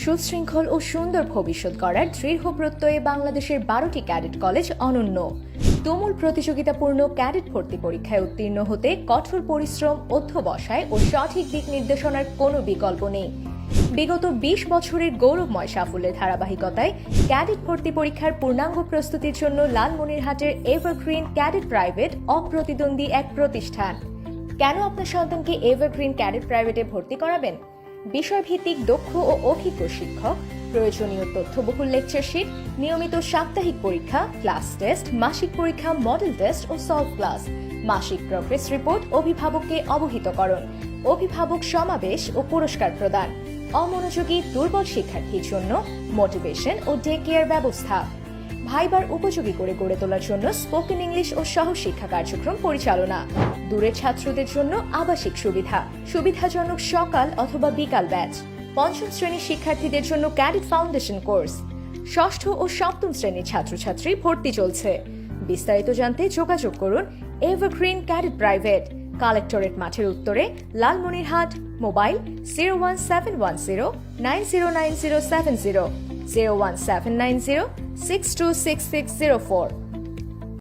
সুশৃঙ্খল ও সুন্দর ভবিষ্যৎ গড়ার দৃঢ় প্রত্যয়ে বাংলাদেশের বারোটি ক্যাডেট কলেজ অনন্য। তুমুল প্রতিযোগিতাপূর্ণ ক্যাডেট ভর্তি পরীক্ষায় উত্তীর্ণ হতে কঠোর পরিশ্রম, অধ্যবসায় ও সঠিক দিক নির্দেশনার কোনো বিকল্প নেই। বিগত বিশ বছরের গৌরবময় সাফল্যের ধারাবাহিকতায় ক্যাডেট ভর্তি পরীক্ষার পূর্ণাঙ্গ প্রস্তুতির জন্য লালমনিরহাটের এভারগ্রিন ক্যাডেট প্রাইভেট অপ্রতিদ্বন্দ্বী এক প্রতিষ্ঠান। কেন আপনার সন্তানকে এভারগ্রিন ক্যাডেট প্রাইভেটে ভর্তি করাবেন? বিষয়ভিত্তিক দক্ষ ও অভিজ্ঞ শিক্ষক, প্রয়োজনীয় তথ্যবহুল লেকচার শিট নিয়মিত সাপ্তাহিক পরীক্ষা ক্লাস টেস্ট মাসিক পরীক্ষা মডেল টেস্ট ও সলভ ক্লাস মাসিক প্রগ্রেস রিপোর্ট অভিভাবককে অবহিতকরণ অভিভাবক সমাবেশ ও পুরস্কার প্রদান, অমনোযোগী দুর্বল শিক্ষার্থীর জন্য মোটিভেশন ও ডে কেয়ার ব্যবস্থা। ভাইবার উপযোগী করে গড়ে তোলার জন্য স্পোকেন ইংলিশ ও সহশিক্ষা কার্যক্রম পরিচালনা। দূরের ছাত্রদের জন্য আবাসিক সুবিধা, সুবিধাজনক সকাল অথবা বিকাল ব্যাচ, পঞ্চম শ্রেণির শিক্ষার্থীদের জন্য ক্যাডেট ফাউন্ডেশন কোর্স, ষষ্ঠ ও সপ্তম শ্রেণির ছাত্রছাত্রী ভর্তি চলছে। বিস্তারিত জানতে যোগাযোগ করুন এভারগ্রিন ক্যাডেট প্রাইভেট। কালেক্টরেট মাঠের উত্তরে Lalmonirhat, mobile zero one seven one zero nine zero nine zero seven zero zero one seven nine zero six two six six zero four.